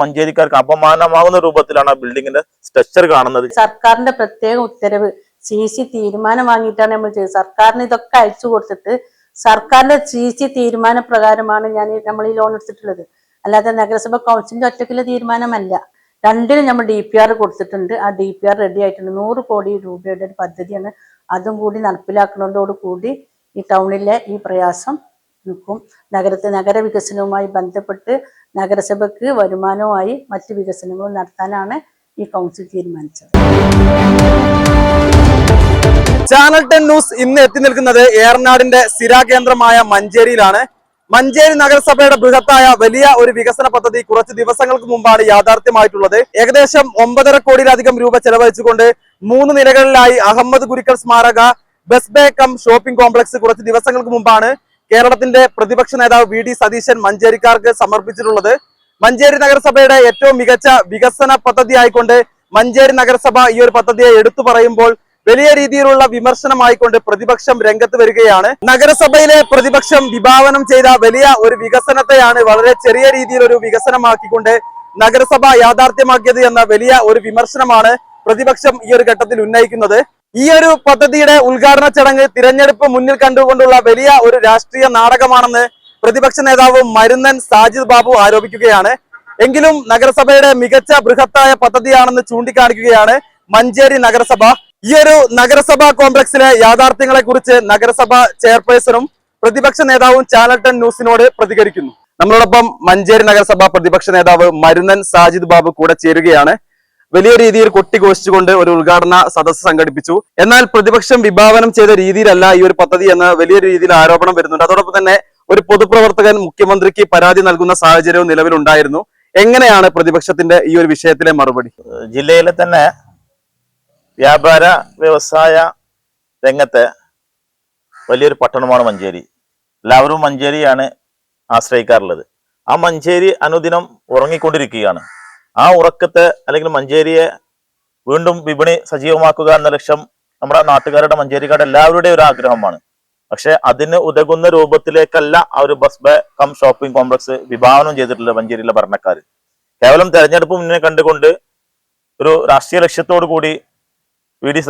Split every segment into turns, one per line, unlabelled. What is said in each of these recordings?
മഞ്ചേരിക്കാർക്ക് അപമാനമാകുന്ന രൂപത്തിലാണ് ആ ബിൽഡിങ്ങിന്റെ സ്ട്രക്ചർ കാണുന്നത്.
സർക്കാരിന്റെ പ്രത്യേക ഉത്തരവ് സി സി തീരുമാനം വാങ്ങിയിട്ടാണ് നമ്മൾ ചെയ്തത്. സർക്കാരിന് ഇതൊക്കെ അയച്ചു കൊടുത്തിട്ട് സർക്കാരിന്റെ സി സി തീരുമാന പ്രകാരമാണ് ഞാൻ നമ്മൾ ഈ ലോൺ എടുത്തിട്ടുള്ളത്. അല്ലാതെ നഗരസഭ കൗൺസിലിന്റെ ഒറ്റയ്ക്കുള്ള തീരുമാനമല്ല. രണ്ടിനും നമ്മൾ ഡി പി ആർ കൊടുത്തിട്ടുണ്ട്. ആ ഡി പി ആർ റെഡി ആയിട്ടുണ്ട്. നൂറ് കോടി രൂപയുടെ ഒരു പദ്ധതിയാണ് അതും കൂടി നടപ്പിലാക്കുന്നതോടുകൂടി ഈ ടൗണിലെ ഈ പ്രയാസം നിൽക്കും. നഗരത്തെ നഗരവികസനവുമായി ബന്ധപ്പെട്ട് നഗരസഭയ്ക്ക് വരുമാനവുമായി മറ്റ് വികസനങ്ങളും നടത്താനാണ് ഈ കൗൺസിൽ തീരുമാനിച്ചത്.
ചാനൽ ടെൻ ന്യൂസ് ഇന്ന് എത്തി നിൽക്കുന്നത് ഏറനാടിന്റെ സ്ഥിരാകേന്ദ്രമായ മഞ്ചേരിയിലാണ്. മഞ്ചേരി നഗരസഭയുടെ ബൃഹത്തായ വലിയ ഒരു വികസന പദ്ധതി കുറച്ച് ദിവസങ്ങൾക്ക് മുമ്പാണ് യാഥാർത്ഥ്യമായിട്ടുള്ളത്. ഏകദേശം ഒമ്പതര കോടിയിലധികം രൂപ ചെലവഴിച്ചുകൊണ്ട് മൂന്ന് നിലകളിലായി അഹമ്മദ് ഗുരുക്കൽ സ്മാരക bus bay cum shopping complex കുറച്ച് ദിവസങ്ങൾക്ക് മുമ്പാണ് കേരളത്തിന്റെ പ്രതിപക്ഷ നേതാവ് വി ഡി സതീശൻ മഞ്ചേരിക്കാർക്ക് സമർപ്പിച്ചിട്ടുള്ളത്. മഞ്ചേരി നഗരസഭയുടെ ഏറ്റവും മികച്ച വികസന പദ്ധതി ആയിക്കൊണ്ട് മഞ്ചേരി നഗരസഭ ഈ ഒരു പദ്ധതിയെ എടുത്തു പറയുമ്പോൾ വലിയ രീതിയിലുള്ള വിമർശനമായിക്കൊണ്ട് പ്രതിപക്ഷം രംഗത്ത് വരികയാണ്. നഗരസഭയിലെ പ്രതിപക്ഷം വിഭാവനം ചെയ്ത വലിയ ഒരു വികസനത്തെയാണ് വളരെ ചെറിയ രീതിയിൽ ഒരു വികസനമാക്കിക്കൊണ്ട് നഗരസഭ യാഥാർത്ഥ്യമാക്കിയത് എന്ന വലിയ ഒരു വിമർശനമാണ് പ്രതിപക്ഷം ഈ ഒരു ഘട്ടത്തിൽ ഉന്നയിക്കുന്നത്. ഈ ഒരു പദ്ധതിയുടെ ഉദ്ഘാടന ചടങ്ങ് തിരഞ്ഞെടുപ്പ് മുന്നിൽ കണ്ടുകൊണ്ടുള്ള വലിയ ഒരു രാഷ്ട്രീയ നാടകമാണെന്ന് പ്രതിപക്ഷ നേതാവ് മരുന്നൻ സാജിദ് ബാബു ആരോപിക്കുകയാണ്. എങ്കിലും നഗരസഭയുടെ മികച്ച ബൃഹത്തായ പദ്ധതിയാണെന്ന് ചൂണ്ടിക്കാണിക്കുകയാണ് മഞ്ചേരി നഗരസഭ. ഈ ഒരു നഗരസഭാ കോംപ്ലക്സിലെ യാഥാർത്ഥ്യങ്ങളെ കുറിച്ച് നഗരസഭ ചെയർപേഴ്സണും പ്രതിപക്ഷ നേതാവും ചാനൽ ടെൻ ന്യൂസിനോട് പ്രതികരിക്കുന്നു. നമ്മളോടൊപ്പം മഞ്ചേരി നഗരസഭാ പ്രതിപക്ഷ നേതാവ് മരുന്നൻ സാജിദ് ബാബു കൂടെ ചേരുകയാണ്. വലിയ രീതിയിൽ കൊട്ടിഘോഷിച്ചുകൊണ്ട് ഒരു ഉദ്ഘാടന സദസ്സ് സംഘടിപ്പിച്ചു. എന്നാൽ പ്രതിപക്ഷം വിഭാവനം ചെയ്ത രീതിയിലല്ല ഈ ഒരു പദ്ധതി എന്ന് വലിയ രീതിയിൽ ആരോപണം വരുന്നുണ്ട്. അതോടൊപ്പം തന്നെ ഒരു പൊതുപ്രവർത്തകൻ മുഖ്യമന്ത്രിക്ക് പരാതി നൽകുന്ന സാഹചര്യവും നിലവിലുണ്ടായിരുന്നു. എങ്ങനെയാണ് പ്രതിപക്ഷത്തിന്റെ ഈ ഒരു വിഷയത്തിലെ മറുപടി?
ജില്ലയിലെ തന്നെ വ്യാപാര വ്യവസായ രംഗത്തെ വലിയൊരു പട്ടണമാണ് മഞ്ചേരി. എല്ലാവരും മഞ്ചേരിയാണ് ആശ്രയിക്കാറുള്ളത്. ആ മഞ്ചേരി അനുദിനം ഉറങ്ങിക്കൊണ്ടിരിക്കുകയാണ്. ആ ഉറക്കത്തെ അല്ലെങ്കിൽ മഞ്ചേരിയെ വീണ്ടും വിപണി സജീവമാക്കുക എന്ന ലക്ഷ്യം നമ്മുടെ നാട്ടുകാരുടെ മഞ്ചേരിക്കാരുടെ എല്ലാവരുടെയും ഒരു ആഗ്രഹമാണ്. പക്ഷെ അതിന് ഉതകുന്ന രൂപത്തിലേക്കല്ല ആ ഒരു bus bay cum shopping complex വിഭാവനം ചെയ്തിട്ടുള്ളത് മഞ്ചേരിയിലെ ഭരണക്കാർ കേവലം തെരഞ്ഞെടുപ്പ് മുന്നേ കണ്ടുകൊണ്ട് ഒരു രാഷ്ട്രീയ ലക്ഷ്യത്തോടു കൂടി വി ഡി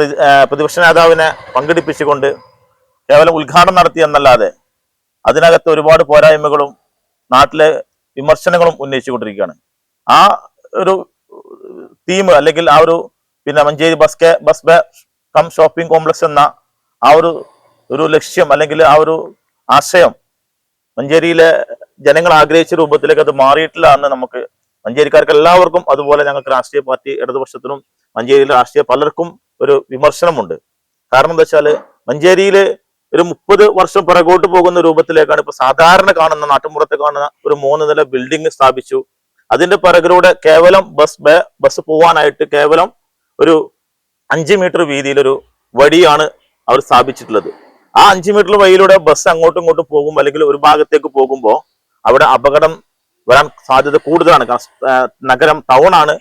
പ്രതിപക്ഷ നേതാവിനെ പങ്കെടുപ്പിച്ചുകൊണ്ട് കേവലം ഉദ്ഘാടനം നടത്തി എന്നല്ലാതെ അതിനകത്ത് ഒരുപാട് പോരായ്മകളും നാട്ടിലെ വിമർശനങ്ങളും ഉന്നയിച്ചുകൊണ്ടിരിക്കുകയാണ്. ആ ഒരു തീം അല്ലെങ്കിൽ ആ ഒരു പിന്നെ Manjeri bus K bus bay cum shopping complex എന്ന ആ ഒരു ഒരു ലക്ഷ്യം അല്ലെങ്കിൽ ആ ഒരു ആശയം മഞ്ചേരിയിലെ ജനങ്ങൾ ആഗ്രഹിച്ച രൂപത്തിലേക്ക് അത് മാറിയിട്ടില്ല എന്ന് നമുക്ക് മഞ്ചേരിക്കാർക്ക് എല്ലാവർക്കും അതുപോലെ ഞങ്ങൾക്ക് രാഷ്ട്രീയ പാർട്ടി ഇടതുപക്ഷത്തിനും മഞ്ചേരിയിലെ രാഷ്ട്രീയ പലർക്കും ഒരു വിമർശനമുണ്ട്. കാരണം എന്താ വെച്ചാൽ മഞ്ചേരിയിൽ ഒരു മുപ്പത് വർഷം പിറകോട്ട് പോകുന്ന രൂപത്തിലേക്കാണ് ഇപ്പൊ സാധാരണ കാണുന്ന നാട്ടുമ്പുറത്ത് കാണുന്ന ഒരു മൂന്ന് നില ബിൽഡിംഗ് സ്ഥാപിച്ചു. അതിന്റെ പിറകിലൂടെ കേവലം ബസ് ബസ് പോവാനായിട്ട് കേവലം ഒരു അഞ്ച് മീറ്റർ വീതിയിലൊരു വടിയാണ് അവർ സ്ഥാപിച്ചിട്ടുള്ളത്. ആ അഞ്ച് മീറ്റർ വഴിയിലൂടെ ബസ് അങ്ങോട്ടും ഇങ്ങോട്ടും പോകുമ്പോൾ അല്ലെങ്കിൽ ഒരു ഭാഗത്തേക്ക് പോകുമ്പോൾ അവിടെ അപകടം വരാൻ സാധ്യത കൂടുതലാണ്. നഗരം ടൗൺ ആണ്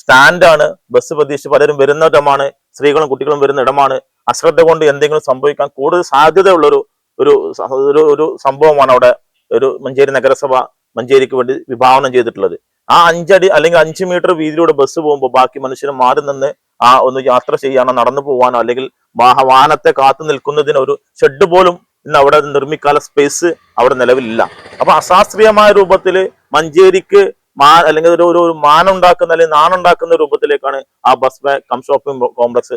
സ്റ്റാൻഡാണ് ബസ് പ്രതീക്ഷിച്ച് പലരും വരുന്ന ഇടമാണ് സ്ത്രീകളും കുട്ടികളും വരുന്ന ഇടമാണ്. അശ്രദ്ധ കൊണ്ട് എന്തെങ്കിലും സംഭവിക്കാൻ കൂടുതൽ സാധ്യതയുള്ള ഒരു ഒരു ഒരു സംഭവമാണ് അവിടെ ഒരു മഞ്ചേരി നഗരസഭ മഞ്ചേരിക്ക് വേണ്ടി വിഭാവനം ചെയ്തിട്ടുള്ളത്. ആ അഞ്ചടി അല്ലെങ്കിൽ അഞ്ച് മീറ്റർ വീതിയിലൂടെ ബസ് പോകുമ്പോൾ ബാക്കി മനുഷ്യർ മാറി നിന്ന് ആ ഒന്ന് യാത്ര ചെയ്യാനോ നടന്നു പോകാനോ അല്ലെങ്കിൽ വാഹവാനത്തെ കാത്തു നിൽക്കുന്നതിന് ഒരു ഷെഡ് പോലും ഇന്ന് അവിടെ നിർമ്മിക്കാനുള്ള സ്പേസ് അവിടെ നിലവിലില്ല. അപ്പൊ അശാസ്ത്രീയമായ രൂപത്തിൽ മഞ്ചേരിക്ക് മാ അല്ലെങ്കിൽ ഒരു ഒരു മാനുണ്ടാക്കുന്ന അല്ലെങ്കിൽ നാണുണ്ടാക്കുന്ന രൂപത്തിലേക്കാണ് ആ ബസ് കം ഷോപ്പിംഗ് കോംപ്ലക്സ്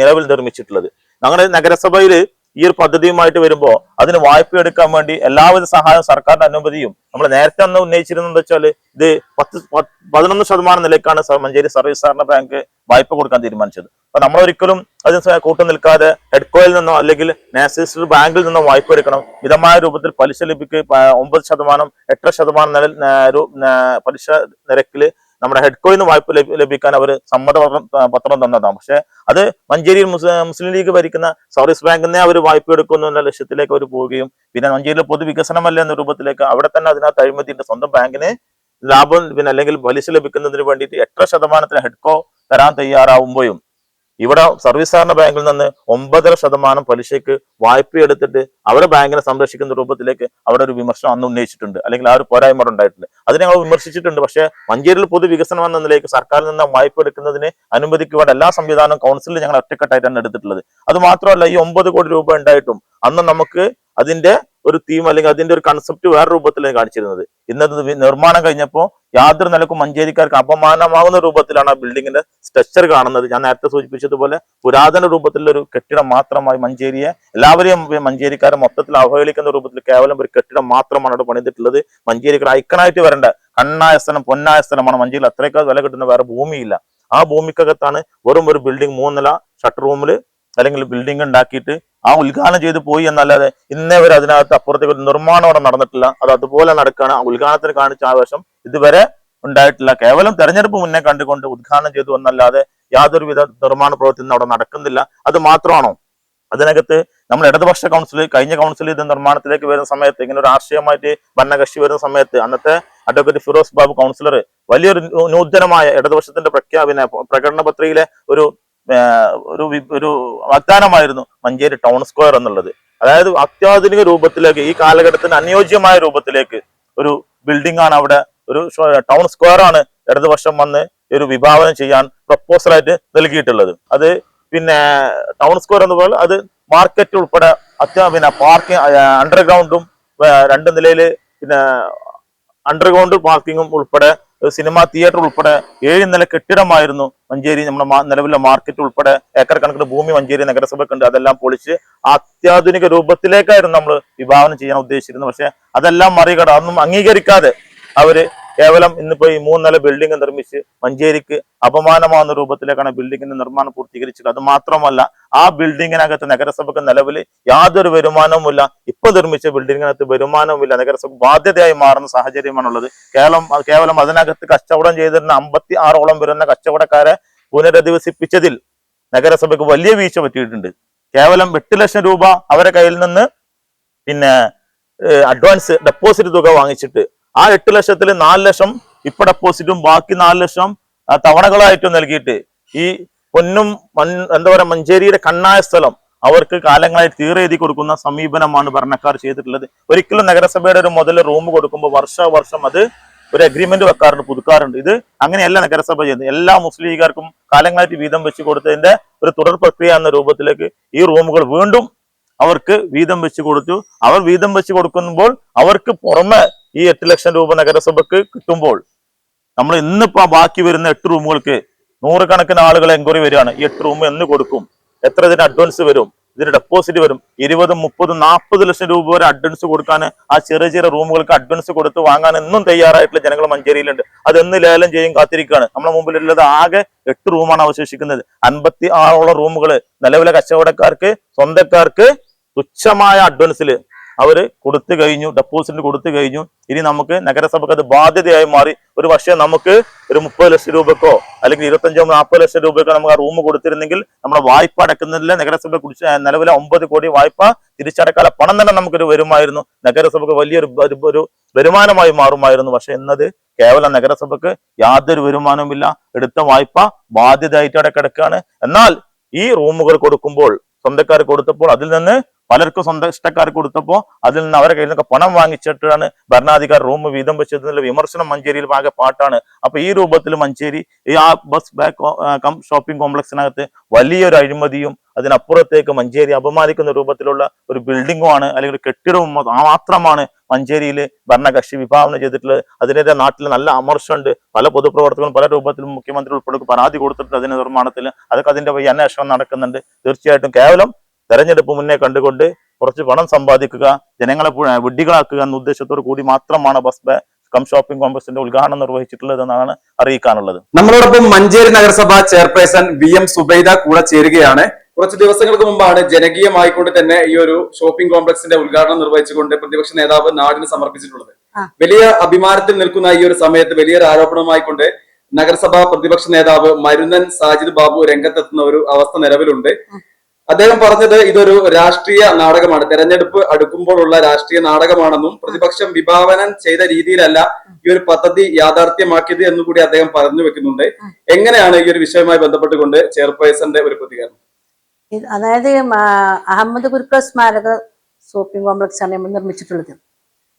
നിലവിൽ നിർമ്മിച്ചിട്ടുള്ളത്. അങ്ങനെ നഗരസഭയിൽ ഈ ഒരു പദ്ധതിയുമായിട്ട് വരുമ്പോൾ അതിന് വായ്പ എടുക്കാൻ വേണ്ടി എല്ലാവിധ സഹായവും സർക്കാരിന്റെ അനുമതിയും നമ്മൾ നേരത്തെ അന്ന് ഉന്നയിച്ചിരുന്നത് വെച്ചാൽ ഇത് പത്ത് പതിനൊന്ന് ശതമാനം നിലയ്ക്കാണ് മഞ്ചേരി സർവീസ് സഹകരണ ബാങ്ക് വായ്പ കൊടുക്കാൻ തീരുമാനിച്ചത്. അപ്പൊ നമ്മൾ ഒരിക്കലും അതിന് കൂട്ടം നിൽക്കാതെ ഹെഡ്കോയിൽ നിന്നോ അല്ലെങ്കിൽ നാഷണൽ ബാങ്കിൽ നിന്നോ വായ്പ എടുക്കണം. മിതമായ രൂപത്തിൽ പലിശ ലഭിക്കുക ഒമ്പത് ശതമാനം എട്ടര ശതമാനം നില പലിശ നിരക്കിൽ നമ്മുടെ ഹെഡ്കോയിൽ നിന്ന് വായ്പ ലഭിക്കാൻ അവർ സമ്മതപത്രം പത്രം തന്നതാണ്. പക്ഷെ അത് മഞ്ചേരിയിൽ മുസ്- മുസ്ലിം ലീഗ് ഭരിക്കുന്ന സർവീസ് ബാങ്കിൽ നിന്നേ അവർ വായ്പ എടുക്കുന്നു എന്ന ലക്ഷ്യത്തിലേക്ക് അവർ പോവുകയും പിന്നെ മഞ്ചേരിയിലെ പൊതുവികസനമല്ല എന്ന രൂപത്തിലേക്ക് അവിടെ തന്നെ അതിനകത്ത് അഴിമതിന്റെ സ്വന്തം ബാങ്കിന് ലാഭം പിന്നെ അല്ലെങ്കിൽ പലിശ ലഭിക്കുന്നതിന് വേണ്ടിയിട്ട് എത്ര ശതമാനത്തിന് ഹെഡ്കോ തരാൻ തയ്യാറാവുമ്പോഴും ഇവിടെ സർവീസ് സഹകരണ ബാങ്കിൽ നിന്ന് ഒമ്പതര ശതമാനം പലിശയ്ക്ക് വായ്പ എടുത്തിട്ട് അവരെ ബാങ്കിനെ സംരക്ഷിക്കുന്ന രൂപത്തിലേക്ക് അവിടെ ഒരു വിമർശനം അന്ന് ഉന്നയിച്ചിട്ടുണ്ട്. അല്ലെങ്കിൽ ആ ഒരു പോരായ്മ ഉണ്ടായിട്ടുണ്ട്. അതിനെ ഞങ്ങൾ വിമർശിച്ചിട്ടുണ്ട്. പക്ഷേ മഞ്ചേരിയിൽ പൊതുവികസനം എന്ന നിലയ്ക്ക് സർക്കാരിൽ നിന്ന് വായ്പ എടുക്കുന്നതിന് അനുമതിക്കുവാൻ എല്ലാ സംവിധാനവും കൗൺസിലിൽ ഞങ്ങൾ ഒറ്റക്കെട്ടായിട്ടാണ് എടുത്തിട്ടുള്ളത്. അത് മാത്രമല്ല ഈ ഒമ്പത് കോടി രൂപ ഉണ്ടായിട്ടും അന്ന് നമുക്ക് അതിന്റെ ഒരു തീം അല്ലെങ്കിൽ അതിന്റെ ഒരു കൺസെപ്റ്റ് വേറെ രൂപത്തിലാണ് കാണിച്ചിരുന്നത്. ഇന്നത് നിർമ്മാണം കഴിഞ്ഞപ്പോൾ യാതൊരു നിലക്കും മഞ്ചേരിക്കാർക്ക് അപമാനമാകുന്ന രൂപത്തിലാണ് ആ ബിൽഡിങ്ങിന്റെ സ്ട്രക്ചർ കാണുന്നത്. ഞാൻ നേരത്തെ സൂചിപ്പിച്ചതുപോലെ പുരാതന രൂപത്തിലുള്ള ഒരു കെട്ടിടം മാത്രമായി മഞ്ചേരിയെ എല്ലാവരെയും മഞ്ചേരിക്കാരെ മൊത്തത്തിൽ അവഹേളിക്കുന്ന രൂപത്തിൽ കേവലം ഒരു കെട്ടിടം മാത്രമാണ് അവിടെ പണിതിട്ടുള്ളത്. മഞ്ചേരിക്കാർ ഐക്കണായിട്ട് വരേണ്ട കണ്ണായ സ്ഥലം പൊന്നായ സ്ഥലമാണ് മഞ്ചേരിയിൽ അത്രയേക്കാൾ വില കിട്ടുന്ന വേറെ ഭൂമിയില്ല. ആ ഭൂമിക്കകത്താണ് വെറും ഒരു ബിൽഡിംഗ് മൂന്നില ഷട്ടർ റൂമിൽ അല്ലെങ്കിൽ ബിൽഡിംഗ് ഉണ്ടാക്കിയിട്ട് ആ ഉദ്ഘാടനം ചെയ്ത് പോയി എന്നല്ലാതെ ഇന്നേ വരെ അതിനകത്ത് അപ്പുറത്തേക്ക് ഒരു നിർമ്മാണം അവിടെ നടന്നിട്ടില്ല. അത് അതുപോലെ നടക്കുകയാണ് ആ ഉദ്ഘാടനത്തിന് കാണിച്ച ആവേശം ഇതുവരെ ഉണ്ടായിട്ടില്ല. കേവലം തെരഞ്ഞെടുപ്പ് മുന്നേ കണ്ടുകൊണ്ട് ഉദ്ഘാടനം ചെയ്തു എന്നല്ലാതെ യാതൊരുവിധ നിർമ്മാണ പ്രവൃത്തി അവിടെ നടക്കുന്നില്ല. അത് മാത്രമാണോ? അതിനകത്ത് നമ്മൾ ഇടതുപക്ഷ കൗൺസിൽ കഴിഞ്ഞ കൗൺസിൽ ഇത് നിർമ്മാണത്തിലേക്ക് വരുന്ന സമയത്ത് ഇങ്ങനെ ഒരു രാഷ്ട്രീയമായിട്ട് ഭരണകക്ഷി വരുന്ന സമയത്ത് അന്നത്തെ അഡ്വക്കേറ്റ് ഫിറോസ് ബാബു കൗൺസിലർ വലിയൊരു നൂതനമായ ഇടതുപക്ഷത്തിന്റെ പ്രഖ്യാപന പ്രകടന പത്രികയിലെ ഒരു ഒരു ഒരു വാഗ്ദാനമായിരുന്നു മഞ്ചേരി ടൗൺ സ്ക്വയർ എന്നുള്ളത്. അതായത് അത്യാധുനിക രൂപത്തിലേക്ക് ഈ കാലഘട്ടത്തിന് അനുയോജ്യമായ രൂപത്തിലേക്ക് ഒരു ബിൽഡിംഗ് ആണ് അവിടെ ഒരു ടൗൺ സ്ക്വയർ ആണ് ഇടതുപക്ഷം വന്ന് ഒരു വിഭാവനം ചെയ്യാൻ പ്രപ്പോസലായിട്ട് നൽകിയിട്ടുള്ളത്. അത് പിന്നെ ടൗൺ സ്ക്വയർ എന്ന് പറഞ്ഞാൽ അത് മാർക്കറ്റ് ഉൾപ്പെടെ അത്യാ പിന്നെ പാർക്കിംഗ് അണ്ടർഗ്രൗണ്ടും രണ്ട് നിലയിൽ പിന്നെ അണ്ടർഗ്രൗണ്ട് പാർക്കിങ്ങും ഉൾപ്പെടെ സിനിമാ തിയേറ്റർ ഉൾപ്പെടെ ഏഴ് നില കെട്ടിടമായിരുന്നു മഞ്ചേരി നമ്മുടെ നിലവിലെ മാർക്കറ്റ് ഉൾപ്പെടെ ഏക്കർ കണക്കിന് ഭൂമി മഞ്ചേരി നഗരസഭയ്ക്കുണ്ട് അതെല്ലാം പൊളിച്ച് അത്യാധുനിക രൂപത്തിലേക്കായിരുന്നു നമ്മൾ വിഭാവനം ചെയ്യാൻ ഉദ്ദേശിച്ചിരുന്നത്. പക്ഷെ അതെല്ലാം മറികട അതൊന്നും അംഗീകരിക്കാതെ അവർ കേവലം ഇന്നിപ്പോ ഈ മൂന്നില ബിൽഡിംഗ് നിർമ്മിച്ച് മഞ്ചേരിക്ക് അപമാനമാകുന്ന രൂപത്തിലേക്കാണ് ബിൽഡിങ്ങിന്റെ നിർമ്മാണം പൂർത്തീകരിച്ചത്. അത് മാത്രമല്ല ആ ബിൽഡിങ്ങിനകത്ത് നഗരസഭക്ക് നിലവിൽ യാതൊരു വരുമാനവുമില്ല. ഇപ്പൊ നിർമ്മിച്ച ബിൽഡിങ്ങിനകത്ത് വരുമാനവുമില്ല. നഗരസഭ ബാധ്യതയായി മാറുന്ന സാഹചര്യമാണുള്ളത്. കേവലം കേവലം അതിനകത്ത് കച്ചവടം ചെയ്തിരുന്ന അമ്പത്തി ആറോളം വരുന്ന കച്ചവടക്കാരെ പുനരധിവസിപ്പിച്ചതിൽ നഗരസഭയ്ക്ക് വലിയ വീഴ്ച പറ്റിയിട്ടുണ്ട്. കേവലം എട്ട് ലക്ഷം രൂപ അവരെ കയ്യിൽ നിന്ന് പിന്നെ അഡ്വാൻസ് ഡെപ്പോസിറ്റ് തുക വാങ്ങിച്ചിട്ട് ആ എട്ട് ലക്ഷത്തിൽ നാല് ലക്ഷം ഇപ്പൊ ഡെപ്പോസിറ്റും ബാക്കി നാല് ലക്ഷം തവണകളായിട്ടും നൽകിയിട്ട് ഈ പൊന്നും എന്താ പറയാ മഞ്ചേരിയുടെ കണ്ണായ സ്ഥലം അവർക്ക് കാലങ്ങളായി തീറെഴുതി കൊടുക്കുന്ന സമീപനമാണ് ഭരണക്കാർ ചെയ്തിട്ടുള്ളത്. ഒരിക്കലും നഗരസഭയുടെ ഒരു മുതൽ റൂം കൊടുക്കുമ്പോൾ വർഷാവർഷം അത് ഒരു അഗ്രിമെന്റ് വെക്കാറുണ്ട് പുതുക്കാറുണ്ട്. ഇത് അങ്ങനെയല്ല നഗരസഭ ചെയ്യുന്നത്. എല്ലാ മുസ്ലിം ലീഗുകാർക്കും കാലങ്ങളായിട്ട് വീതം വെച്ച് കൊടുത്തതിന്റെ ഒരു തുടർ പ്രക്രിയ എന്ന രൂപത്തിലേക്ക് ഈ റൂമുകൾ വീണ്ടും അവർക്ക് വീതം വെച്ച് കൊടുത്തു. അവർ വീതം വെച്ച് കൊടുക്കുമ്പോൾ അവർക്ക് പുറമെ ഈ എട്ട് ലക്ഷം രൂപ നഗരസഭക്ക് കിട്ടുമ്പോൾ നമ്മൾ ഇന്നിപ്പോ ബാക്കി വരുന്ന എട്ട് റൂമുകൾക്ക് നൂറുകണക്കിന് ആളുകൾ എൻക്വയറി വരികയാണ്. ഈ എട്ട് റൂം എന്ന് കൊടുക്കും. എത്ര ഇതിന് അഡ്വാൻസ് വരും? ഇതിന് ഡെപ്പോസിറ്റ് വരും. ഇരുപതും മുപ്പതും നാൽപ്പത് ലക്ഷം രൂപ വരെ അഡ്വാൻസ് കൊടുക്കാൻ ആ ചെറിയ ചെറിയ റൂമുകൾക്ക് അഡ്വാൻസ് കൊടുത്ത് വാങ്ങാൻ എന്നും തയ്യാറായിട്ടുള്ള ജനങ്ങൾ മഞ്ചേരിയിലുണ്ട്. അത് എന്ന് ലേലം ചെയ്യും കാത്തിരിക്കുകയാണ്. നമ്മുടെ മുമ്പിലുള്ളത് ആകെ എട്ട് റൂമാണ് അവശേഷിക്കുന്നത്. അൻപത്തി ആറോളം റൂമുകൾ നിലവിലെ കച്ചവടക്കാർക്ക് സ്വന്തക്കാർക്ക് തുച്ഛമായ അഡ്വാൻസിൽ അവർ കൊടുത്തു കഴിഞ്ഞു ഡെപ്പോസിറ്റ് കൊടുത്തു കഴിഞ്ഞു. ഇനി നമുക്ക് നഗരസഭയ്ക്ക് അത് ബാധ്യതയായി മാറി. ഒരു പക്ഷേ നമുക്ക് ഒരു മുപ്പത് ലക്ഷം രൂപക്കോ അല്ലെങ്കിൽ ഇരുപത്തഞ്ചോ നാൽപ്പത് ലക്ഷം രൂപക്കോ നമുക്ക് ആ റൂം കൊടുത്തിരുന്നെങ്കിൽ നമ്മുടെ വായ്പ അടക്കുന്നതിൽ നഗരസഭ കുടിച്ച് നിലവിലെ ഒമ്പത് കോടി വായ്പ തിരിച്ചടക്കാനുള്ള പണം തന്നെ നമുക്കൊരു വരുമായിരുന്നു. നഗരസഭയ്ക്ക് വലിയൊരു ഒരു- വരുമാനമായി മാറുമായിരുന്നു. പക്ഷെ ഇന്നത് കേവലം നഗരസഭയ്ക്ക് യാതൊരു വരുമാനവുമില്ല. എടുത്ത വായ്പ ബാധ്യതയായിട്ട് അവിടെ കിടക്കുകയാണ്. എന്നാൽ ഈ റൂമുകൾ കൊടുക്കുമ്പോൾ സ്വന്തക്കാർ കൊടുത്തപ്പോൾ അതിൽ നിന്ന് പലർക്കും സ്വന്തം ഇഷ്ടക്കാർക്ക് കൊടുത്തപ്പോൾ അതിൽ നിന്ന് അവരെ കയ്യിൽ നിന്നൊക്കെ പണം വാങ്ങിച്ചിട്ടാണ് ഭരണാധികാരി റൂം വീതം വെച്ചതിനുള്ള വിമർശനം മഞ്ചേരിയിൽ ആകെ പാട്ടാണ്. അപ്പൊ ഈ രൂപത്തിൽ മഞ്ചേരി ഈ ആ ബസ് ബാക്ക് ഷോപ്പിംഗ് കോംപ്ലക്സിനകത്ത് വലിയൊരു അഴിമതിയും അതിനപ്പുറത്തേക്ക് മഞ്ചേരി അപമാനിക്കുന്ന രൂപത്തിലുള്ള ഒരു ബിൽഡിങ്ങുമാണ് അല്ലെങ്കിൽ ഒരു കെട്ടിടവും മാത്രമാണ് മഞ്ചേരിയിൽ ഭരണകക്ഷി വിഭാവനം ചെയ്തിട്ടുള്ളത്. അതിനെതിരെ നാട്ടിൽ നല്ല അമർഷമുണ്ട്. പല പൊതുപ്രവർത്തകരും പല രൂപത്തിലും മുഖ്യമന്ത്രി ഉൾപ്പെടെ പരാതി കൊടുത്തിട്ടുണ്ട് അതിന്റെ നിർമ്മാണത്തിൽ അതൊക്കെ അതിന്റെ വഴി അന്വേഷണം നടക്കുന്നുണ്ട്. തീർച്ചയായിട്ടും കേവലം തെരഞ്ഞെടുപ്പ് മുന്നേ കണ്ടുകൊണ്ട് കുറച്ച് പണം സമ്പാദിക്കുക ജനങ്ങളെ വിഡ്ഢികളാക്കുക എന്ന ഉദ്ദേശത്തോടു കൂടി മാത്രമാണ് ബസ് ബേ കം ഷോപ്പിംഗ് കോംപ്ലക്സിന്റെ ഉദ്ഘാടനം നിർവഹിച്ചിട്ടുള്ളത് എന്നാണ് അറിയിക്കാനുള്ളത്.
നമ്മളോടൊപ്പം മഞ്ചേരി നഗരസഭ ചെയർപേഴ്സൺ വി എം സുബൈദ കൂടെ ചേരുകയാണ്. കുറച്ച് ദിവസങ്ങൾക്ക് മുമ്പാണ് ജനകീയമായിക്കൊണ്ട് തന്നെ ഈ ഒരു ഷോപ്പിംഗ് കോംപ്ലക്സിന്റെ ഉദ്ഘാടനം നിർവഹിച്ചുകൊണ്ട് പ്രതിപക്ഷ നേതാവ് നാടിന് സമർപ്പിച്ചിട്ടുള്ളത്. വലിയ അഭിമാനത്തിൽ നിൽക്കുന്ന ഈ ഒരു സമയത്ത് വലിയൊരു ആരോപണമായിക്കൊണ്ട് നഗരസഭാ പ്രതിപക്ഷ നേതാവ് മരുന്നൻ സാജിദ് ബാബു രംഗത്തെത്തുന്ന ഒരു അവസ്ഥ നിലവിലുണ്ട്. അദ്ദേഹം പറഞ്ഞത് ഇതൊരു രാഷ്ട്രീയ നാടകമാണ്. തെരഞ്ഞെടുപ്പ് അടുക്കുമ്പോഴുള്ള രാഷ്ട്രീയ നാടകമാണെന്നും പ്രതിപക്ഷം വിഭാവനം ചെയ്ത രീതിയിലല്ല ഈ ഒരു പദ്ധതി യാഥാർത്ഥ്യമാക്കിയത് എന്നും കൂടി അദ്ദേഹം പറഞ്ഞു വെക്കുന്നുണ്ട്. എങ്ങനെയാണ് ഈ ഒരു വിഷയവുമായി ബന്ധപ്പെട്ടുകൊണ്ട് ചെയർപേഴ്സന്റെ ഒരു പ്രതികരണം?
അതായത് അഹമ്മദ് ഗുരുക്കൾ സ്മാരക ഷോപ്പിംഗ് കോംപ്ലക്സ് ആണ് നിർമ്മിച്ചിട്ടുള്ളത്.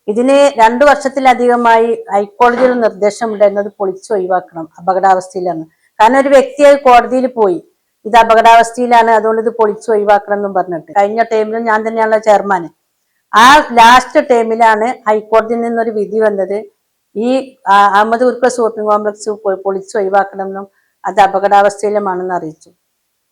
ഇതിന് രണ്ടു വർഷത്തിലധികമായി ഹൈക്കോടതിയിൽ നിർദ്ദേശം ഉണ്ടായിരുന്നത് പൊളിച്ച് ഒഴിവാക്കണം അപകടാവസ്ഥയിലാണ്. കാരണം ഒരു വ്യക്തിയായി കോടതിയിൽ പോയി ഇത് അപകടാവസ്ഥയിലാണ് അതുകൊണ്ട് ഇത് പൊളിച്ച് ഒഴിവാക്കണം എന്നും പറഞ്ഞിട്ട്. കഴിഞ്ഞ ടൈമിലും ഞാൻ തന്നെയാണല്ലോ ചെയർമാൻ ആ ലാസ്റ്റ് ടൈമിലാണ് ഹൈക്കോടതിയിൽ നിന്നൊരു വിധി വന്നത് ഈ അഹമ്മദ് കുർക്ക ഷോപ്പിംഗ് കോംപ്ലക്സ് പൊളിച്ച് ഒഴിവാക്കണമെന്നും അത് അപകടാവസ്ഥയിലുമാണെന്ന് അറിയിച്ചു.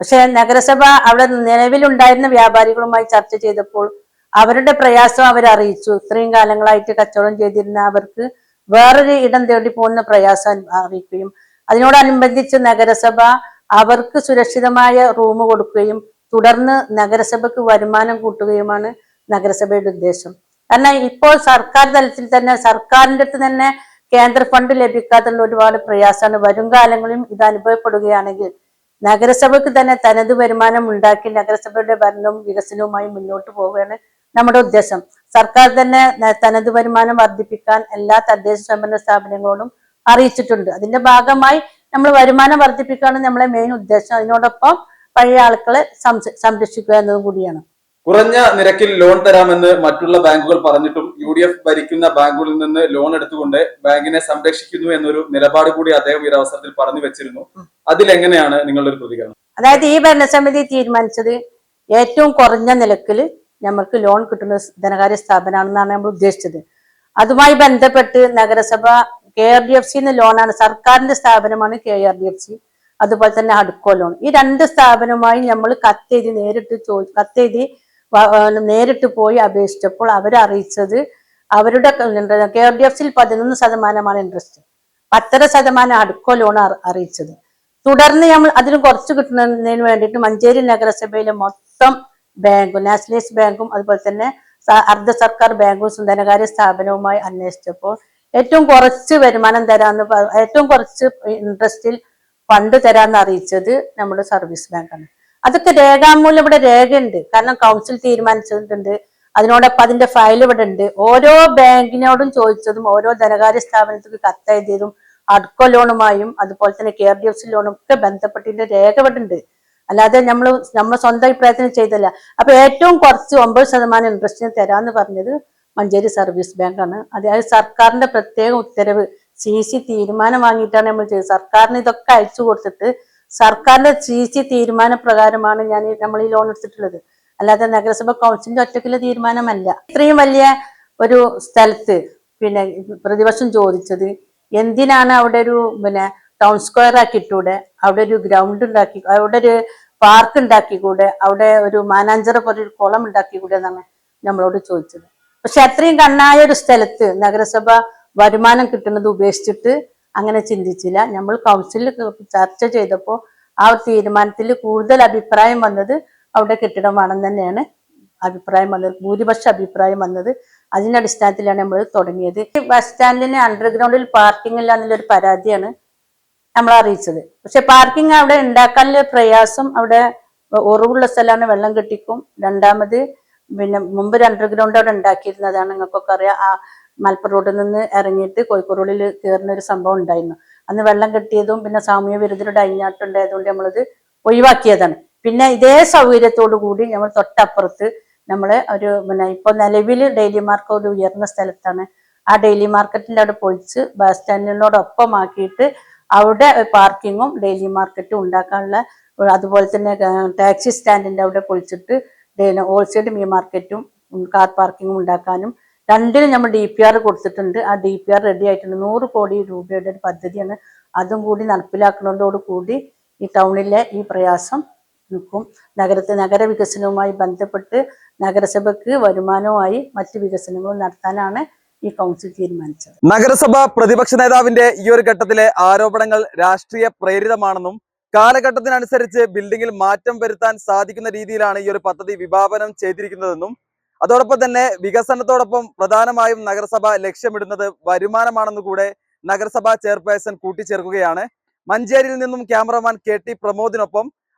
പക്ഷെ നഗരസഭ അവിടെ നിലവിലുണ്ടായിരുന്ന വ്യാപാരികളുമായി ചർച്ച ചെയ്തപ്പോൾ അവരുടെ പ്രയാസം അവരറിയിച്ചു. ഇത്രയും കാലങ്ങളായിട്ട് കച്ചവടം ചെയ്തിരുന്ന അവർക്ക് വേറൊരു ഇടം തേടി പോകുന്ന പ്രയാസം അറിയിക്കുകയും അതിനോടനുബന്ധിച്ച് നഗരസഭ അവർക്ക് സുരക്ഷിതമായ റൂം കൊടുക്കുകയും തുടർന്ന് നഗരസഭയ്ക്ക് വരുമാനം കൂട്ടുകയുമാണ് നഗരസഭയുടെ ഉദ്ദേശം. കാരണം ഇപ്പോൾ സർക്കാർ തലത്തിൽ തന്നെ സർക്കാരിന്റെ അടുത്ത് തന്നെ കേന്ദ്ര ഫണ്ട് ലഭിക്കാത്തുള്ള ഒരുപാട് പ്രയാസമാണ്. വരും കാലങ്ങളിലും ഇത് അനുഭവപ്പെടുകയാണെങ്കിൽ നഗരസഭയ്ക്ക് തന്നെ തനത് വരുമാനം ഉണ്ടാക്കി നഗരസഭയുടെ ഭരണവും വികസനവുമായി മുന്നോട്ട് പോവുകയാണ് നമ്മുടെ ഉദ്ദേശം. സർക്കാർ തന്നെ തനത് വരുമാനം വർദ്ധിപ്പിക്കാൻ എല്ലാ തദ്ദേശ സ്വയംഭരണ സ്ഥാപനങ്ങളോടും അറിയിച്ചിട്ടുണ്ട്. അതിന്റെ ഭാഗമായി നമ്മൾ വരുമാനം വർദ്ധിപ്പിക്കുകയാണ് നമ്മളെ മെയിൻ ഉദ്ദേശം. അതിനോടൊപ്പം പഴയ ആളുകളെ സംര- സംരക്ഷിക്കുക എന്നതും കൂടിയാണ്.
കുറഞ്ഞ നിരക്കിൽ ലോൺ തരാമെന്ന് മറ്റുള്ള ബാങ്കുകൾ പറഞ്ഞിട്ടും യു ഡി എഫ് ഭരിക്കുന്ന ബാങ്കുകളിൽ നിന്ന് ലോൺ എടുത്തുകൊണ്ട് ബാങ്കിനെ സംരക്ഷിക്കുന്നു എന്നൊരു നിലപാട് കൂടി അദ്ദേഹം ഈ അവസരത്തിൽ പറഞ്ഞു വെച്ചിരുന്നു. അതിലെങ്ങനെയാണ് നിങ്ങളുടെ ഒരു പ്രതികരണം?
അതായത് ഈ ഭരണസമിതി തീരുമാനിച്ചത് ഏറ്റവും കുറഞ്ഞ നിരക്കിൽ നമുക്ക് ലോൺ കിട്ടുന്ന ധനകാര്യ സ്ഥാപനമാണെന്നാണ് നമ്മൾ ഉദ്ദേശിച്ചത്. അതുമായി ബന്ധപ്പെട്ട് നഗരസഭ കെ ആർ ഡി എഫ് സിന്ന് ലോണാണ്. സർക്കാരിന്റെ സ്ഥാപനമാണ് K R D F C. അതുപോലെ തന്നെ അടുക്കോ ലോൺ. ഈ രണ്ട് സ്ഥാപനവുമായി നമ്മൾ കത്തെഴുതി നേരിട്ട് ചോ കത്തെഴുതി നേരിട്ട് പോയി അപേക്ഷിച്ചപ്പോൾ അവരറിയിച്ചത് അവരുടെ കെ ആർ ഡി എഫ് സിയിൽ പതിനൊന്ന് ശതമാനമാണ് ഇൻട്രസ്റ്റ് പത്തര ശതമാനം അടുക്കോ ലോൺ അറിയിച്ചത്. തുടർന്ന് നമ്മൾ അതിന് കുറച്ച് കിട്ടുന്നതിന് വേണ്ടിയിട്ട് മഞ്ചേരി നഗരസഭയിലെ മൊത്തം ബാങ്കും നാഷണലൈസ് ബാങ്കും അതുപോലെ തന്നെ അർദ്ധ സർക്കാർ ബാങ്കും ധനകാര്യ സ്ഥാപനവുമായി അന്വേഷിച്ചപ്പോൾ ഏറ്റവും കുറച്ച് വരുമാനം തരാന്ന് ഏറ്റവും കുറച്ച് ഇൻട്രസ്റ്റിൽ ഫണ്ട് തരാന്ന് അറിയിച്ചത് നമ്മുടെ സർവീസ് ബാങ്കാണ് അതൊക്കെ രേഖാമൂലം ഇവിടെ രേഖയുണ്ട്. കാരണം കൗൺസിൽ തീരുമാനിച്ചിട്ടുണ്ട്. അതിനോടൊപ്പം അതിന്റെ ഫയൽ ഇവിടെ ഉണ്ട്. ഓരോ ബാങ്കിനോടും ചോദിച്ചതും ഓരോ ധനകാര്യ സ്ഥാപനത്തിക്ക് കത്തെഴുതിയതും അഡ്കോ ലോണുമായും അതുപോലെ തന്നെ K R D F C ലോണും ഒക്കെ ബന്ധപ്പെട്ടിന്റെ രേഖ ഇവിടെ ഉണ്ട്. അല്ലാതെ നമ്മൾ നമ്മൾ സ്വന്തം അഭിപ്രായത്തിന് ചെയ്തല്ല അപ്പൊ ഏറ്റവും കുറച്ച് ഒമ്പത് ശതമാനം ഇൻട്രസ്റ്റിന് തരാന്ന് പറഞ്ഞത് മഞ്ചേരി സർവീസ് ബാങ്കാണ്. അതായത് സർക്കാരിന്റെ പ്രത്യേക ഉത്തരവ് സി സി തീരുമാനം വാങ്ങിയിട്ടാണ് നമ്മൾ ചെയ്തത്. സർക്കാരിന് ഇതൊക്കെ അയച്ചു കൊടുത്തിട്ട് സർക്കാരിന്റെ സി സി തീരുമാന പ്രകാരമാണ് ഞാൻ നമ്മൾ ഈ ലോൺ എടുത്തിട്ടുള്ളത്. അല്ലാതെ നഗരസഭ കൗൺസിലിന്റെ ഒറ്റയ്ക്കുള്ള തീരുമാനമല്ല. ഇത്രയും വലിയ ഒരു സ്ഥലത്ത് പിന്നെ പ്രതിപക്ഷം ചോദിച്ചത് എന്തിനാണ് അവിടെ ഒരു പിന്നെ ടൗൺ സ്ക്വയർ ആക്കിയിട്ടൂടെ? അവിടെ ഒരു ഗ്രൗണ്ട് ഉണ്ടാക്കി അവിടെ ഒരു പാർക്ക് ഉണ്ടാക്കിക്കൂടെ? അവിടെ ഒരു മാനാഞ്ചറ പോലെ ഒരു കുളം ഉണ്ടാക്കിക്കൂടെ എന്നാണ് നമ്മളോട് ചോദിച്ചത്. പക്ഷെ അത്രയും കണ്ണായ ഒരു സ്ഥലത്ത് നഗരസഭ വരുമാനം കിട്ടുന്നത് ഉപേക്ഷിച്ചിട്ട് അങ്ങനെ ചിന്തിച്ചില്ല. നമ്മൾ കൗൺസിലിൽ ചർച്ച ചെയ്തപ്പോൾ ആ തീരുമാനത്തിൽ കൂടുതൽ അഭിപ്രായം വന്നത് അവിടെ കെട്ടിടം വേണം തന്നെയാണ് അഭിപ്രായം വന്നത്. ഭൂരിപക്ഷ അഭിപ്രായം വന്നത് അതിന്റെ അടിസ്ഥാനത്തിലാണ് നമ്മൾ തുടങ്ങിയത്. ബസ് സ്റ്റാൻഡിന് അണ്ടർഗ്രൗണ്ടിൽ പാർക്കിംഗ് ഇല്ല എന്നുള്ളൊരു പരാതിയാണ് നമ്മൾ അറിയിച്ചത്. പക്ഷെ പാർക്കിംഗ് അവിടെ ഉണ്ടാക്കാനുള്ള പ്രയാസം അവിടെ ഉറവുള്ള സ്ഥലമാണ് വെള്ളം കെട്ടിക്കും. രണ്ടാമത് പിന്നെ മുമ്പ് ഒരു അണ്ടർഗ്രൗണ്ട് അവിടെ ഉണ്ടാക്കിയിരുന്നതാണ്. നിങ്ങൾക്കൊക്കെ അറിയാം ആ മലപ്പുറം റോഡിൽ നിന്ന് ഇറങ്ങിയിട്ട് കോഴിക്കോട് കയറുന്ന ഒരു സംഭവം ഉണ്ടായിരുന്നു. അന്ന് വെള്ളം കെട്ടിയതും പിന്നെ സാമൂഹ്യ വിരുദ്ധരുടെ അഴിഞ്ഞാട്ടുണ്ടായതുകൊണ്ട് നമ്മളത് ഒഴിവാക്കിയതാണ്. പിന്നെ ഇതേ സൗകര്യത്തോടു കൂടി നമ്മൾ തൊട്ടപ്പുറത്ത് നമ്മൾ ഒരു പിന്നെ ഇപ്പൊ നിലവിൽ ഡെയിലി മാർക്കറ്റ് ഒരു ഉയർന്ന സ്ഥലത്താണ്. ആ ഡെയിലി മാർക്കറ്റിന്റെ അവിടെ പൊളിച്ച് ബസ് സ്റ്റാൻഡിനോടൊപ്പം ആക്കിയിട്ട് അവിടെ പാർക്കിങ്ങും ഡെയിലി മാർക്കറ്റും ഉണ്ടാക്കാനുള്ള അതുപോലെ തന്നെ ടാക്സി സ്റ്റാൻഡിന്റെ അവിടെ പൊളിച്ചിട്ട് ഹോൾസെയിൽ മീൻ മാർക്കറ്റും കാർ പാർക്കിങ്ങും ഉണ്ടാക്കാനും. രണ്ടിനും നമ്മൾ ഡി പി ആർ കൊടുത്തിട്ടുണ്ട്. ആ ഡി പി ആർ റെഡി ആയിട്ടുണ്ട്. നൂറ് കോടി രൂപയുടെ ഒരു പദ്ധതിയാണ്. അതും കൂടി നടപ്പിലാക്കുന്നതോടുകൂടി ഈ ടൗണിലെ ഈ പ്രയാസം നിൽക്കും. നഗരത്തെ നഗര വികസനവുമായി ബന്ധപ്പെട്ട് നഗരസഭയ്ക്ക് വരുമാനവുമായി മറ്റ് വികസനങ്ങളും നടത്താനാണ് ഈ കൗൺസിൽ തീരുമാനിച്ചത്.
നഗരസഭ പ്രതിപക്ഷ നേതാവിന്റെ ഈ ഒരു ഘട്ടത്തിലെ ആരോപണങ്ങൾ രാഷ്ട്രീയ പ്രേരിതമാണെന്നും കാലഘട്ടത്തിനനുസരിച്ച് ബിൽഡിങ്ങിൽ മാറ്റം വരുത്താൻ സാധിക്കുന്ന രീതിയിലാണ് ഈ ഒരു പദ്ധതി വിഭാവനം ചെയ്തിരിക്കുന്നതെന്നും അതോടൊപ്പം തന്നെ വികസനത്തോടൊപ്പം പ്രധാനമായും നഗരസഭ ലക്ഷ്യമിടുന്നത് വരുമാനമാണെന്ന് കൂടെ നഗരസഭാ ചെയർപേഴ്സൺ കൂട്ടിച്ചേർക്കുകയാണ്. മഞ്ചേരിയിൽ നിന്നും ക്യാമറമാൻ കെ ടി പ്രമോദിനൊപ്പം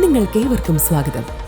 നിങ്ങൾക്കേവർക്കും സ്വാഗതം.